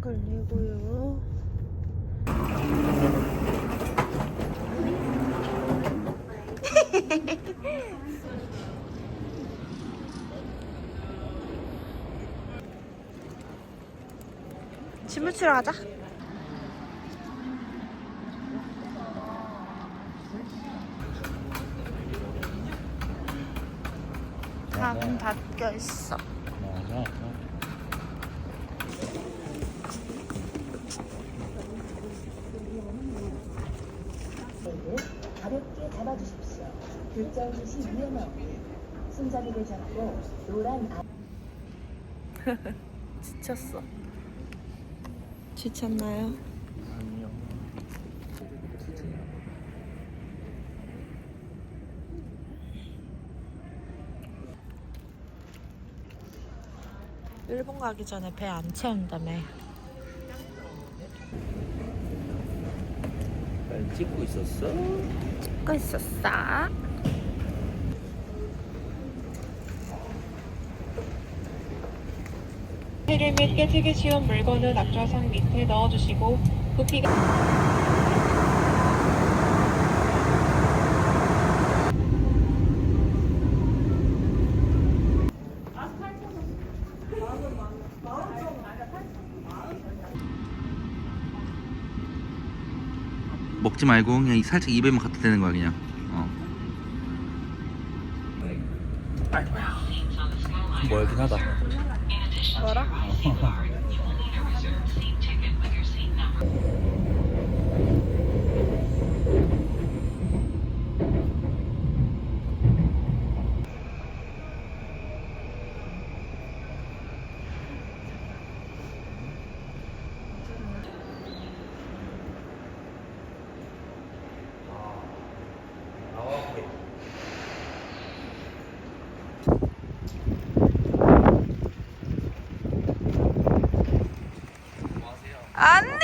33분 걸리고요. 짐 붙이러 가자. 다 문 닫혀 있어. 가볍게 잡아주십시오. 결정 시 위험하고 손잡이를 잡고 노란 아 지쳤어. 지쳤나요? 아니요. 일본 가기 전에 배 안 채운다며. 날 찍고 있었어? 찍고 있었어. 해를 및 깨지기 쉬운 물건은 앞좌석 밑에 넣어주시고 부피가 먹지 말고 그냥 살짝 입에만 갖다 대는 거야 그냥. 어. 멀긴 하다. 뭐라? 언니!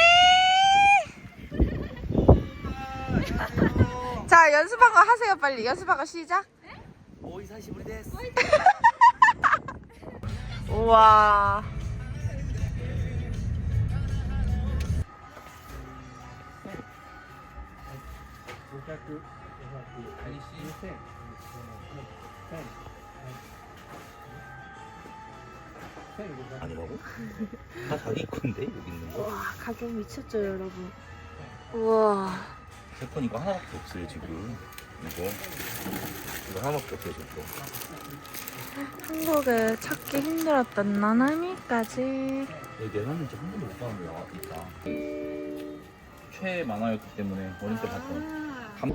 자, 연습한 거 하세요, 빨리. 연습한 거 시작. 오이 사시부리 됐어. 우와. 아니 라고? 다 자기 건데 여기 있는 거. 와, 가격 미쳤죠, 여러분. 우와. 제건 이거 하나밖에 없어요 지금. 이거 이거 하나밖에 없어요 지금. 한국에 찾기 힘들었던 나나미까지. 여기 내가 진짜 한 번도 못 가는 데가 있다. 최애 만화였기 때문에 어릴 때 봤던. 감...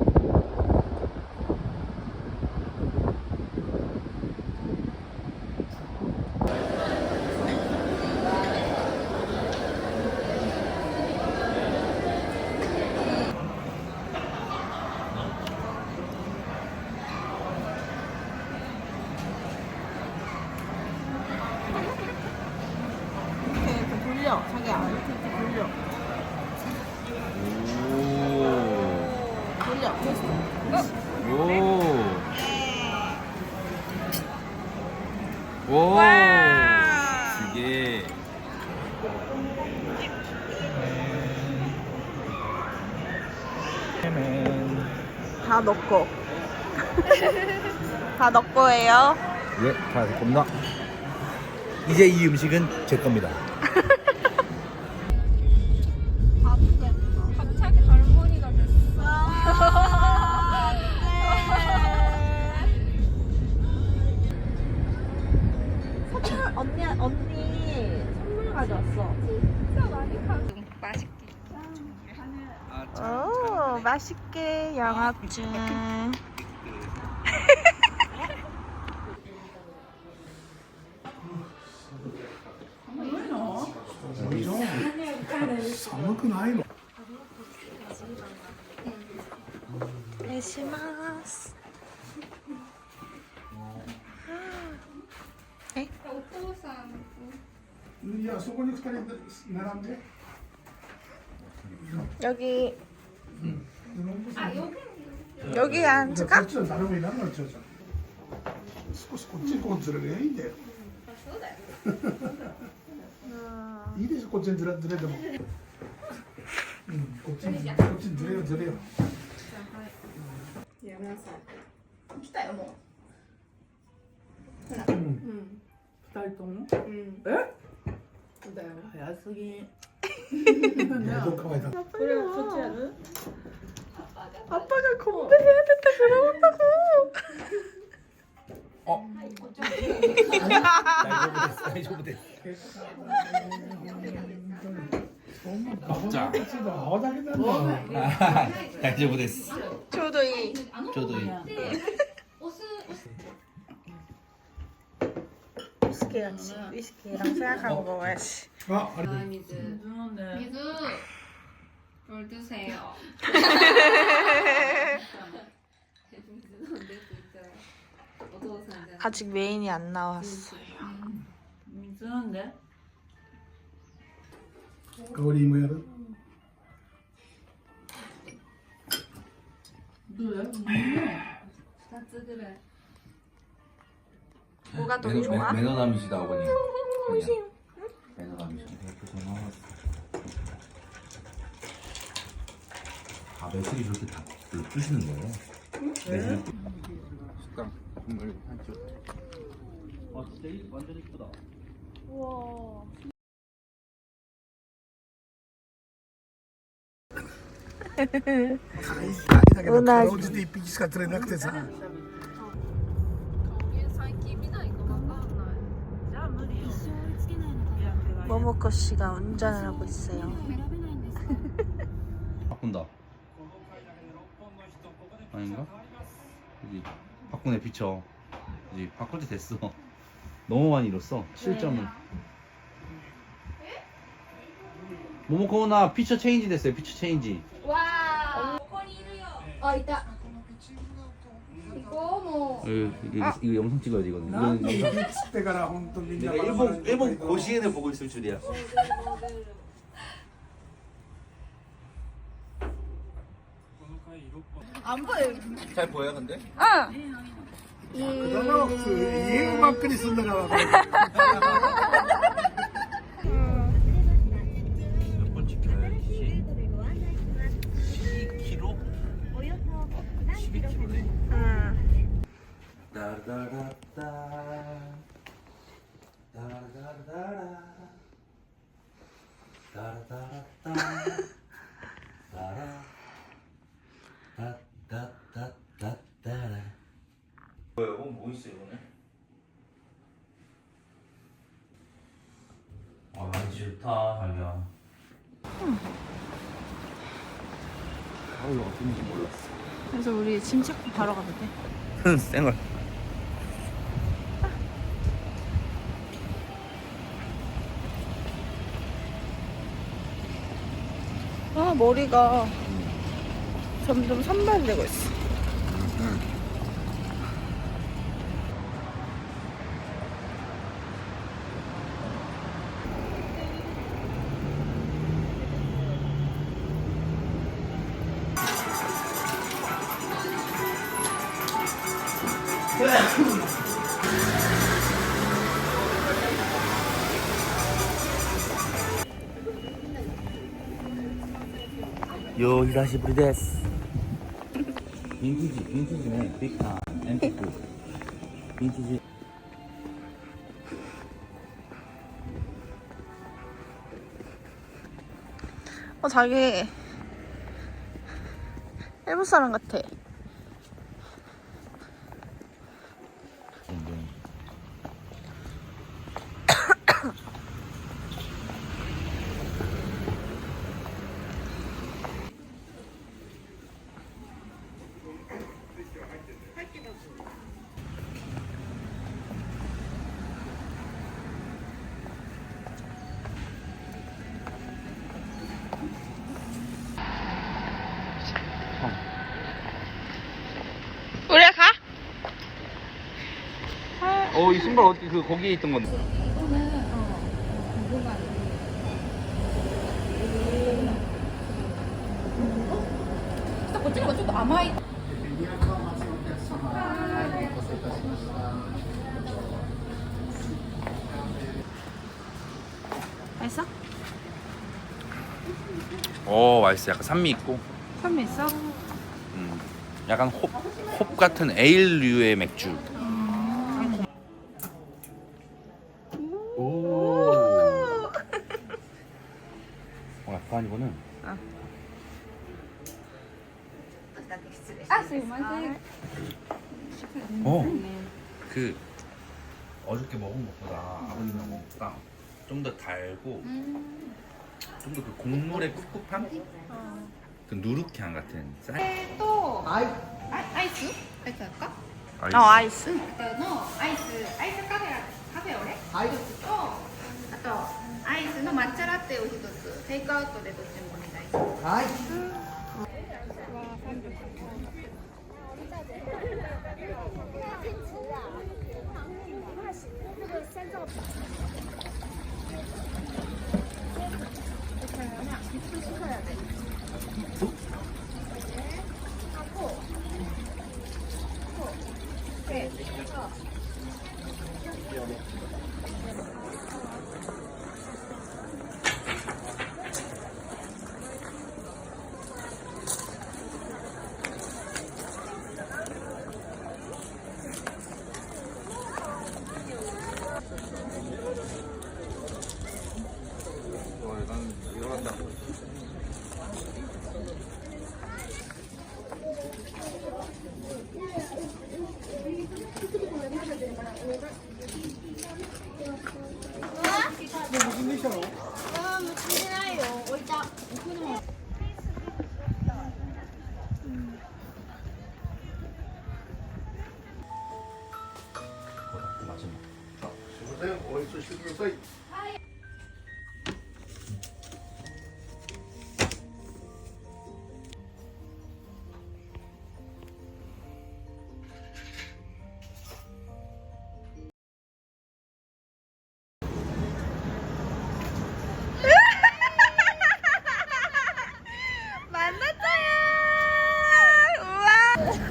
이렇게 돌려, 자기야. 이렇게 돌려. 오. 오. 오. 이게 다 넣고. 다 넣고예요. 예, 다 됐습니다. 이제 이 음식은 제 겁니다. 언니 선물 가져왔어. 진짜 많이 가. 맛있게. 오 맛있게. お 수건육까지 내놨는데 아, 여기 여기 앉을까? 그렇죠. 나름 이란 걸 쳐줘. 스코스코 찍고 들어가야 이제. 아. 이래서 꽃진 들어 들어도 뭐. 음, 꽃진 꽃진 들어요 들어요. 야나사. 기타요 뭐. 응. 응. 기타 있던 응. 에? 네. 야스기. 녹화만 그래 좋지 않아? 아빠가 건배해야 된다 다 이거부터 먹자. 아, 이거부터 저도 이. 저도 이. 그렇지. 위스키랑 생각하고 어, 먹어야지. 아, 아니. 아, 미즈. 네. 미즈. 물 드세요. 아직 메인이 안 나왔어요. 미즈인데? 거울이 뭐야? 그래? 다 쓰드래. 뭐가 더 매너, 좋아? 매너 남이시다 아버님. 그냥. 음, 매너 남이시네. 아 매실이 저렇게 다 뜨시는 거예요? 네. 매실. 식당 국물 한쪽. 아 진짜 완전 이쁘다. 우와. Ai, ai, da ga da. 모모코 씨가 운전을 하고 있어요. 바꾼다. 아닌가? 여기 바꾸네 비춰. 이제 바꿀 때 됐어. 너무 많이 잃었어. 7점은. 모모코 나 피처 체인지 됐어요. 피처 체인지. 와. 모모코 1위요. 어 있다. 예, 아. 이거, 이거, 영상 찍어야 되거든. 요 난 이거 영상. 60대 가라 혼돈 내가 일본 일본 고시인을 보고 있을 줄이야. 네, 네, 네, 안 보여. 잘 보여 근데? 응. 그다음에 그 이해만 쓴다라고. 따라라따 따라라라라 따라따라따 따라 따따따따따라 뭐야 이건 뭐 있어 이거는? 아 좋다 자기야. 아유 어떤지 몰랐어. 그래서 우리 짐 찾고 바로 가면 돼? 쌩얼 머리가 점점 산발되고 있어 요 히사시부리 데스 빈티지 빈티지네. 빅타 앤티크 빈티지. 어 자기 일본 사람 같아 이 신발 어디 그 거기에 있던 건데 맛있어? 오 맛있어. 약간 산미 있고. 산미 있어? 음, 약간 홉, 홉 같은 에일류의 맥주. 먹은 것보다 아버님 먹은 것보다 좀 더 달고 좀 더 그 곡물의 꿉꿉함? 그 누룩향 같은 쌀? とアイアイスアイスですか 아이스. 어 아이스 のアイスアイスカフェカフェオレ一つとあとアイスの抹茶ラテを一つテイクアウトでどっちもお願いします 死んできたのああ、もう死んでないよ。置いた。行くの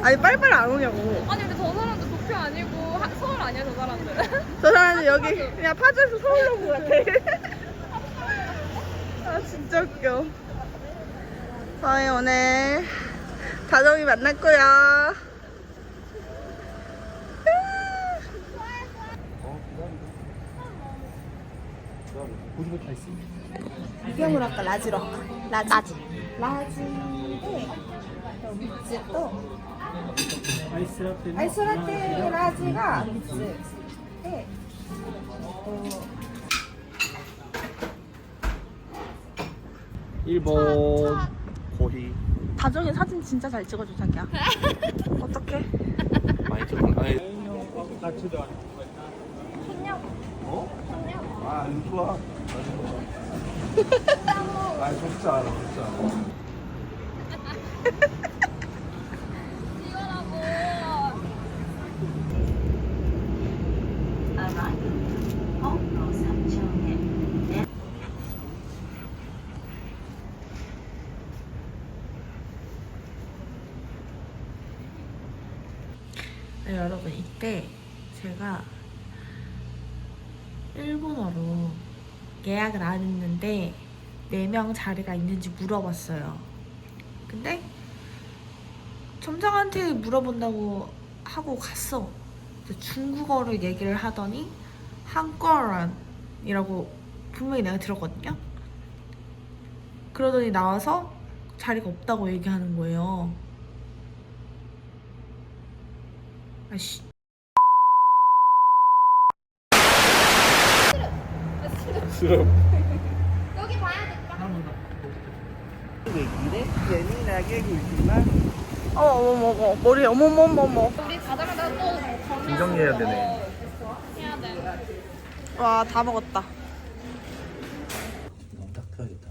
아니 빨리빨리 안 오냐고. 아니 근데 저 사람들 도쿄 아니고 하- 서울 아니야 저 사람들. 저 사람은 여기 그냥 파주에서 서울로 온것 같아. 아 진짜 웃겨. 저희 오늘 다정이 만났고요. 이경으로 할까? 라지로 할까? 라지. 라지. 라지에 밑즈 또 아이스라떼 라지가 밑즈 에 일본 고희. 다정이 사진 진짜 잘 찍어줘 자기야. 어떡해? 많이 들어. 아니, 어? 아안 좋아. 아 좋지 않아 좋지 않아 네, 여러분 이때 제가 일본어로 예약을 안 했는데 4명 자리가 있는지 물어봤어요. 근데 점장한테 물어본다고 하고 갔어. 중국어를 얘기를 하더니 한꺼란이라고 분명히 내가 들었거든요. 그러더니 나와서 자리가 없다고 얘기하는 거예요. 아씨. 여기 봐야겠다 어, 어머, 어머, 머리, 어머, 어머, 어머, 어머. 우리 가자마자 또 정리해야 되네. 해야 돼 와, 다 먹었다. 너무 딱 틀어야겠다.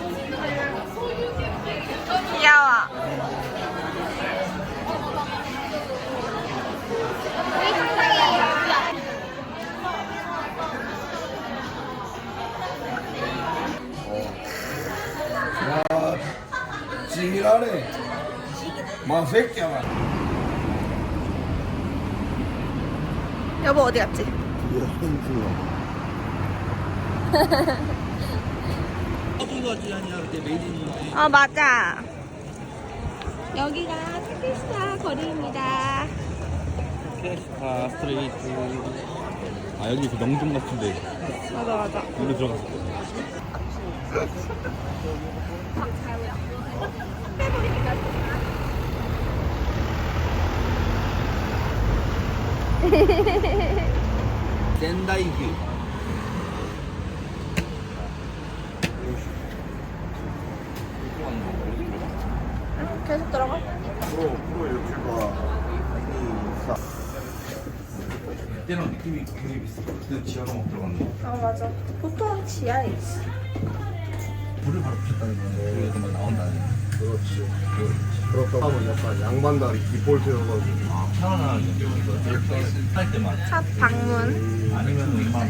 귀여워. 지랄해. 마새끼야. 여보 어디 갔지? 어 맞아. 여기가 타키스타 거리입니다. 캐스타 스트레이트 아 여기 그 명동 같은데 맞아 맞아. 여기 들어갔어 샌다이뷰 계속 들어가. 프로 프로 유튜버. 그때랑 느낌이 굉장히 비슷해 그때 지하로 막 들어갔네 아 맞아. 보통 지하에 있어. 불을 바로 붙였다는 건데 여기서 막 나온다는 그렇지. 그렇다고 하면 약간 양반다리 디폴트여가지고. 아 편안하게 이렇게 할 때만 첫 방문. 아니면 음악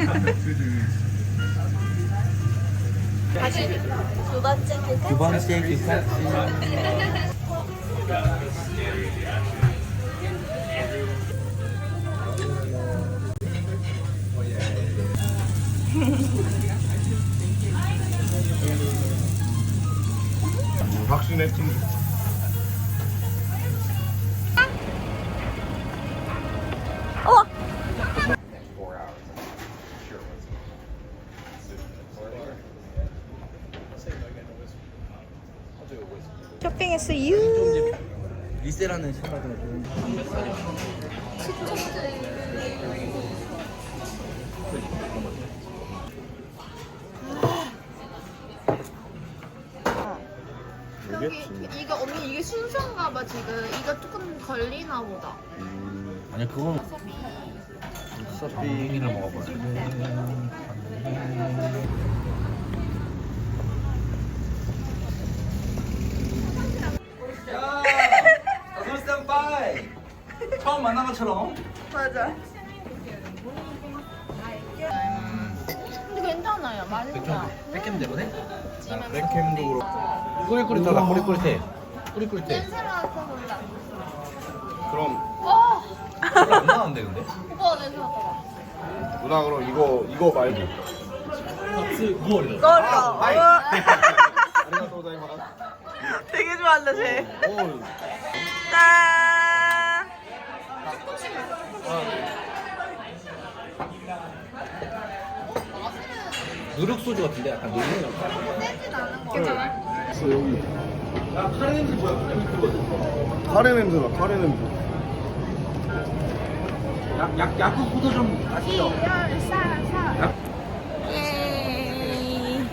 두 번째 그 두 번째 기사 쇼핑했어 유. 리세라는 살이야? 여기 이게 언니 이게 순서인가 봐 지금 이거 조금 걸리나 보다. 아니 그건 서핑이를 먹어봐 것처럼 맞아. 근데 괜찮아요. 맛있어요. 백캠대로 해? 백캠도 그렇고. 꾸릿꾸릿하다 꾸릿꾸릿해 꾸릿꾸릿해 냄새나서 몰라. 그럼 어! 별로 안 나는데 근데? 오빠 냄새 맡아봐. 누나 그럼 이거 이거 말고. 무얼이다 이걸로. 하이. 우와. 아리가또 고자이마스. 되게 좋아한다 쟤. 오. 짠. 누룩 소주 같은데 약간 누룩 그래서 여기. 야 카레 냄새 뭐야? 카레 냄새나 카레 냄새. 약, 약, 약국 포도 좀 아시죠? 예.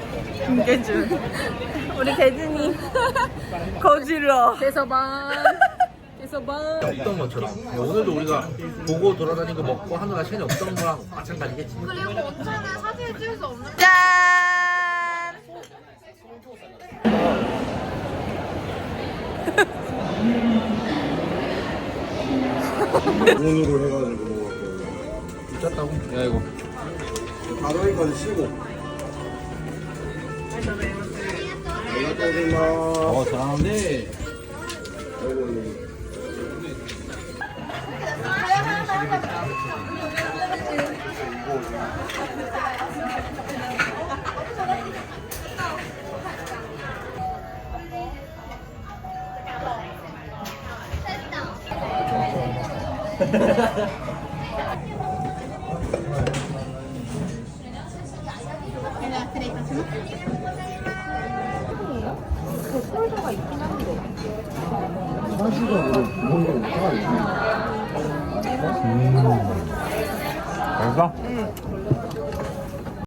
김계준. 우리 대준이 거질러. 대서방. 없던 것처럼 오늘도 우리가 보고 돌아다니고 먹고 하느라 시간이 없던 거랑 마찬가지겠지 그리고 온천에 사진 찍을 수 없는 짠. 돈으로 해가지고. 미쳤다고? 야 이거 가로이까지 쉬고. 아리가또 어 고자이마스. 잘하는데 아이고.